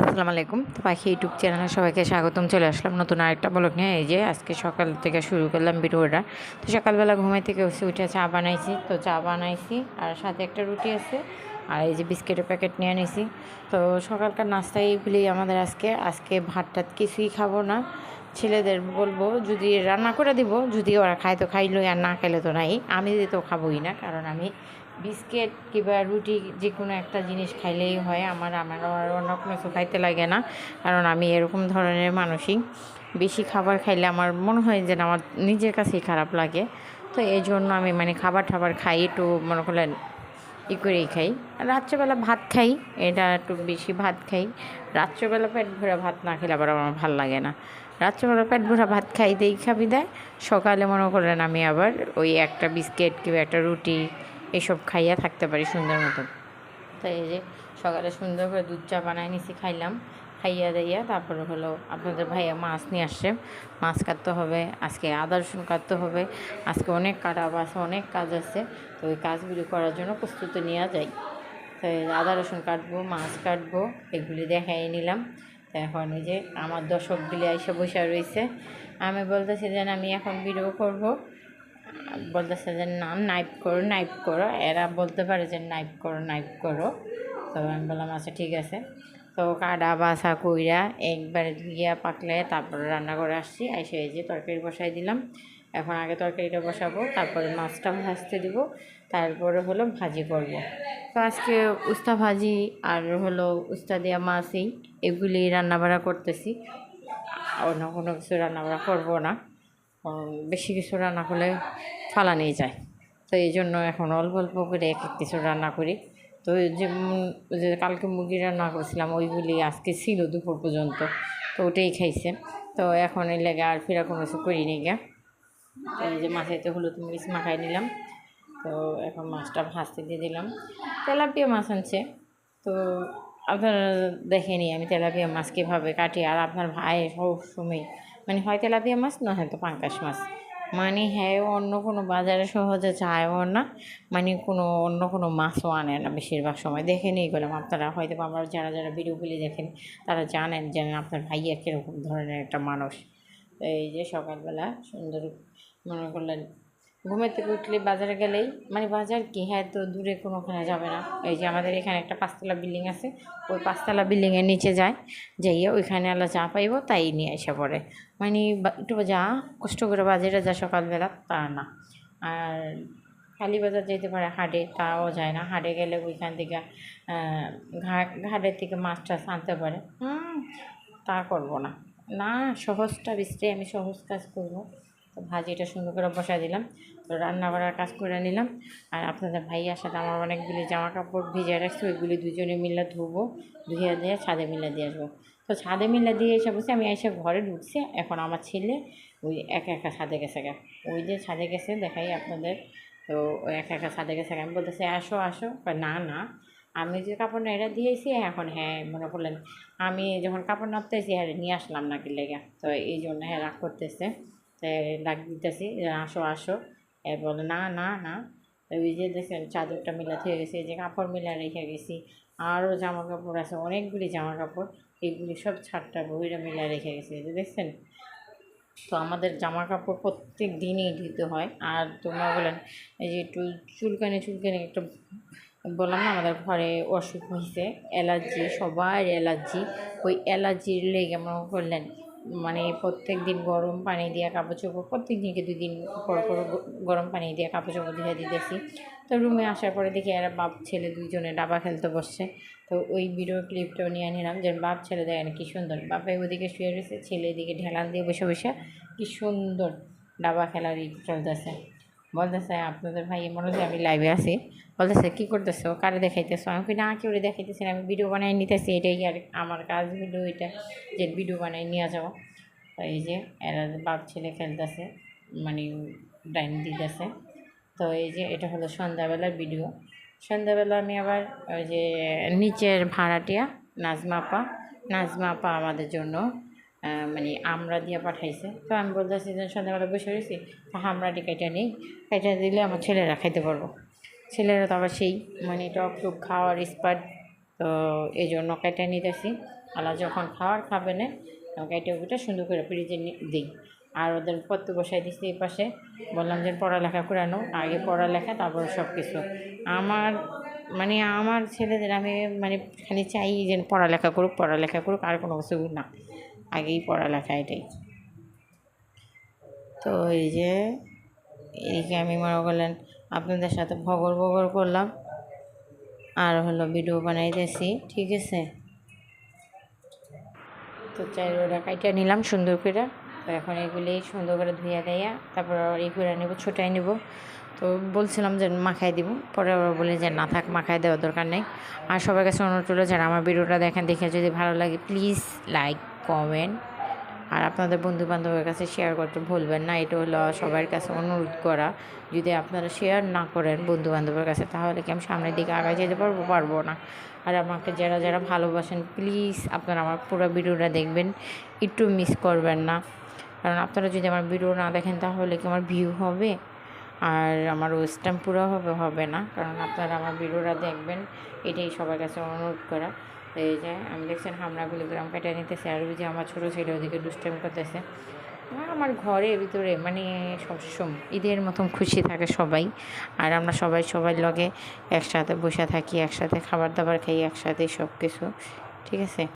আসসালামু আলাইকুম। তো পাখি ইউটিউব চ্যানেলে সবাইকে স্বাগতম। চলে আসলাম নতুন আরেকটা ব্লগ নিয়ে। এই যে আজকে সকাল থেকে শুরু করলাম ভিডিওটা তো সকালবেলা ঘুমে থেকে উঠে উঠে চা বানাইছি। তো চা বানাইছি আর সাথে একটা রুটি আছে আর এই যে বিস্কিটের প্যাকেট নিয়ে নিছি। তো সকালকার নাস্তাই এইগুলি আমাদের আজকে আজকে ভাত টাত কিছুই খাব না। ছেলেদের বলব, যদি রান্না করে দিব, যদি ওরা খায় তো খাইলো আর না খাইলে তো নাই। আমি তো খাবোই না, কারণ আমি বিস্কিট কিংবা রুটি যে কোনো একটা জিনিস খাইলেই হয়। আমার আমার আর অন্য কোনো কিছু খাইতে লাগে না, কারণ আমি এরকম ধরনের মানুষই বেশি খাবার খাইলে আমার মনে হয় যে আমার নিজের কাছেই খারাপ লাগে। তো এই জন্য আমি মানে খাবার টাবার খাই, একটু মনে করলেন ই করেই খাই। রাত্রেবেলা ভাত খাই, এটা একটু বেশি ভাত খাই। রাত্রেবেলা পেট ভরা ভাত না খেলে আবার আমার ভালো লাগে না। রাত্রেবেলা পেট ভরা ভাত খাই দেই খাবি দেয় সকালে মনে করেন আমি আবার ওই একটা বিস্কিট কিংবা একটা রুটি এসব খাইয়া থাকতে পারি সুন্দর মতন। তাই এই যে সকালে সুন্দর করে দুধ চা বানায় নিছি, খাইলাম। খাইয়া দাইয়া তারপরে হলো আপনাদের ভাইয়া মাছ নিয়ে আসছে। মাছ কাটতে হবে, আজকে আদা, রসুন কাটতে হবে। আজকে অনেক কাটা আছে, অনেক কাজ আছে। তো ওই কাজগুলি করার জন্য প্রস্তুতি নেওয়া যায়। তো আদা, রসুন কাটবো, মাছ কাটবো, এগুলি দেখাই নিলাম। এখন এই যে আমার দর্শকগুলি এসে বসে রয়েছে। আমি বলতেছি যে আমি এখন ভিডিও করব। বলতেছে যে না, নাইপ করো নাইপ করো। এরা বলতে পারে যে নাইপ করো নাইপ করো। তো আমি বললাম আচ্ছা ঠিক আছে। তো কাটা বাসা কইরা একবারে ধুইয়া পাকলে তারপরে রান্না করে আসছি। এসে এই যে তরকারি বসাই দিলাম। এখন আগে তরকারিটা বসাবো, তারপরে মাছটা ভাজতে দিব। তারপরে হলো ভাজি করব। তো আজকে উস্তা ভাজি আর হলো উস্তা দেওয়া মাছই এগুলি রান্নাবাড়া করতেছি। অন্য কোনো কিছু রান্নাবাড়া করব না বেশি কিছু রান্না করলে ফালানি যায়। তো এই জন্য এখন অল্প অল্প করে এক এক কিছু রান্না করি। তো যেমন যে কালকে মুরগি রান্না করেছিলাম, ওইগুলি আজকে ছিল দুপুর পর্যন্ত, তো ওটাই খাইছে। তো এখন এই লেগে আর ফেরা কোনো কিছু করিনি তো এই যে মাছেতে হলুদ মরিচ মাখাই নিলাম, তো এখন মাছটা ভাজতে দিয়ে দিলাম। তেলাপিয়া মাছ আনছে, তো আপনারা দেখেনি আমি তেলাপিয়া মাছ কীভাবে কাটি, আর আপনার ভাই সবসময় মানে হয় তেলাপিয়া মাছ না হয়তো পাঙ্কাশ মাছ? মানে হ্যাঁ অন্য কোনো বাজারে সহজে চায়ও না। মানে কোনো, অন্য কোনো মাছও আনে না বেশিরভাগ সময়। দেখে নিয়ে গেলাম আপনারা হয়তো আমরা যারা যারা ভিডিওগুলি দেখেন, তারা জানেন যে আপনার ভাইয়া কীরকম ধরনের একটা মানুষ। এই যে সকালবেলা সুন্দর মনে করলেন ঘুমের থেকে উঠলে বাজারে গেলেই মানে বাজার কি? হ্যাঁ তো দূরে কোনোখানে যাবে না। এই যে আমাদের এখানে একটা পাঁচতলা বিল্ডিং আছে, ওই পাঁচতলা বিল্ডিংয়ের নিচে যায়, যাইয়ে ওইখানে আল্লাহ যা পাইব তাই নিয়ে এসে পড়ে। মানে একটু যা কষ্ট করে বাজারে যা সকালবেলা, তা না। আর খালি বাজার যেতে পারে হাটে, তাও যায় না। হাটে গেলে ওইখান থেকে ঘাট ঘাটের থেকে মাছ টাছ আনতে পারে। তা করব না। না, সহজটা বিশ্রে আমি সহজ কাজ করব। তো ভাজিটা সুন্দর করে বসাই দিলাম। তো রান্না করার কাজ করে নিলাম। আর আপনাদের ভাইয়ার সাথে আমার অনেকগুলি জামা কাপড় ভিজে রাখছি, ওইগুলি দুজনে মিলে ধুবো, ধুয়ে দিয়ে ছাদে মিলে দিয়ে আসব। তো ছাদে মিলে দিয়ে এসে বসে আমি এসে ঘরে ঢুকছি, এখন আমার ছেলে ওই একা একা ছাদে গেছে গা। ওই যে ছাদে গেছে, দেখাই আপনাদের। তো ওই একা একা ছাদে গেছে। আমি বলতেছি, আসো আসো। না না। আমি যে কাপড় নেড়া দিয়েছি, এখন হ্যাঁ মনে করলেন আমি যখন কাপড় নাড়তেছি হ্যাঁ নিয়ে আসলাম নাকি লেগে। তো এই জন্য হ্যাঁ রাগ করতেছে। ডাক দিতেছি আসো আসো। এ বলে, না না না। ওই যে দেখছেন, চাদরটা মিলা হয়ে গেছে যে কাপড় মিলা রেখে গেছি। আরও জামা কাপড় আছে, অনেকগুলি জামা কাপড় এইগুলি সব ছাড়টা বইরা মিলা রেখে গেছে যে দেখছেন? তো আমাদের জামা কাপড় প্রত্যেক দিনই দিতে হয়। আর তোমরা বলেন, এই যে একটু চুলকানি চুলকানি একটা বললাম না, আমাদের ঘরে অসুখ হয়েছে অ্যালার্জি সবার অ্যালার্জি। ওই অ্যালার্জির লেগে মনে করলেন মানে প্রত্যেক দিন গরম পানি দিয়ে কাপড় চোপড় প্রত্যেক দিনকে দুই দিন পর পর গরম পানি দিয়ে কাপড় চোপড় ধুয়ে দিতেছি। তো রুমে আসার পরে দেখি এরা বাপ ছেলে দুইজনে ডাবা খেলতে বসছে। তো ওই ভিডিও ক্লিপটাও নিয়ে নিলাম যে বাপ ছেলে দেখেন কি সুন্দর। বাপে ওদিকে শুয়ে রয়েছে, ছেলে এদিকে ঢেলান দিয়ে বসে বসে কী সুন্দর ডাবা খেলার ই চলতেছে। বলতেছে, আপনাদের ভাই মনে হয় আমি লাইভে আছি। বলতেছে, কী করতেছো? কারে দেখাইতেছো? আমি না কেউ দেখাইতেছি না আমি ভিডিও বানাই নিতেছি, এটাই আর আমার কাজ ভিডিও এটা যে ভিডিও বানাই নিয়ে তো এই যে, এরা বাপ ছেলে খেলতেছে মানে ডাইন দিতেছে। তো এই যে, এটা হলো সন্ধ্যাবেলার ভিডিও সন্ধ্যাবেলা আমি আবার ওই যে, নিচের ভাড়াটিয়া, নাজমা আপা নাজমা আপা আমাদের জন্য মানে আমরা দিয়ে পাঠাইছে। তো আমি বলতেছি যে সন্ধ্যাবেলা বসে রয়েছি তা আমরাটি কেটে নেই। কেটে দিলে আমার ছেলেরা খাইতে পারব। ছেলেরা তো আবার সেই মানে টক টুক খাওয়ার স্পাট তো এই জন্য কেটে নিতেছি। আলা যখন খাওয়ার খাবে না কেটে ওটা সুন্দর করে ফ্রিজে দিই। আর ওদের পত্র বসাই দিচ্ছি এই পাশে। বললাম যে পড়ালেখা করানো আগে পড়ালেখা, তারপর সব কিছু আমার মানে আমার ছেলেদের আমি মানে খালি চাই যে পড়ালেখা করুক পড়ালেখা করুক, আর কোনো কিছু না। আগেই পড়ালেখা এটাই। তো এই যে, এদিকে আমি মনে করলেন আপনাদের সাথে ভগর ভগর করলাম। আর হলো ভিডিও বানাইতেছি, ঠিক আছে? তো চাই ওটা কাইটা নিলাম সুন্দর করে। তো এখন এগুলি সুন্দর করে ধুইয়া দেয়া, তারপর এই করে নেব, ছোটাই নেব। তো বলছিলাম যে মাখাই দিব, পরে ওরা বলে যে না থাক, মাখাই দেওয়ার দরকার নেই। আর সবার কাছে অনুরোধ হলো যারা আমার ভিডিওটা দেখেন, দেখে যদি ভালো লাগে প্লিজ লাইক কমেন্ট আর আপনাদের বন্ধু বান্ধবের কাছে শেয়ার করতে ভুলবেন না, এটা হলো সবার কাছে অনুরোধ করা। যদি আপনারা শেয়ার না করেন বন্ধু বান্ধবের কাছে, তাহলে কি আমি সামনের দিকে আগায় যেতে পারব? পারব না। আর আমাকে যারা যারা ভালোবাসেন প্লিজ আপনারা আমার পুরো ভিডিওটা দেখবেন, একটু মিস করবেন না। কারণ আপনারা যদি আমার ভিডিও না দেখেন, তাহলে কি আমার ভিউ হবে? আর আমার ওয়েস্টার্ন পুরো হবে হবে না। কারণ আপনারা আমার ভিডিওটা দেখবেন, এটাই সবার কাছে অনুরোধ করা। তো এই যে, আমি দেখছেন হামরাগুলি গ্রাম কেটে নিতেছে, আর ওই যে আমার ছোটো ছেলে ওদিকে দুষ্টামি করতেছে। আমার ঘরে ভিতরে মানে সবসময় ঈদের মতন খুশি থাকে সবাই। আর আমরা সবাই সবাই লগে একসাথে বসে থাকি, একসাথে খাবার দাবার খাই, একসাথে সব কিছু ঠিক আছে?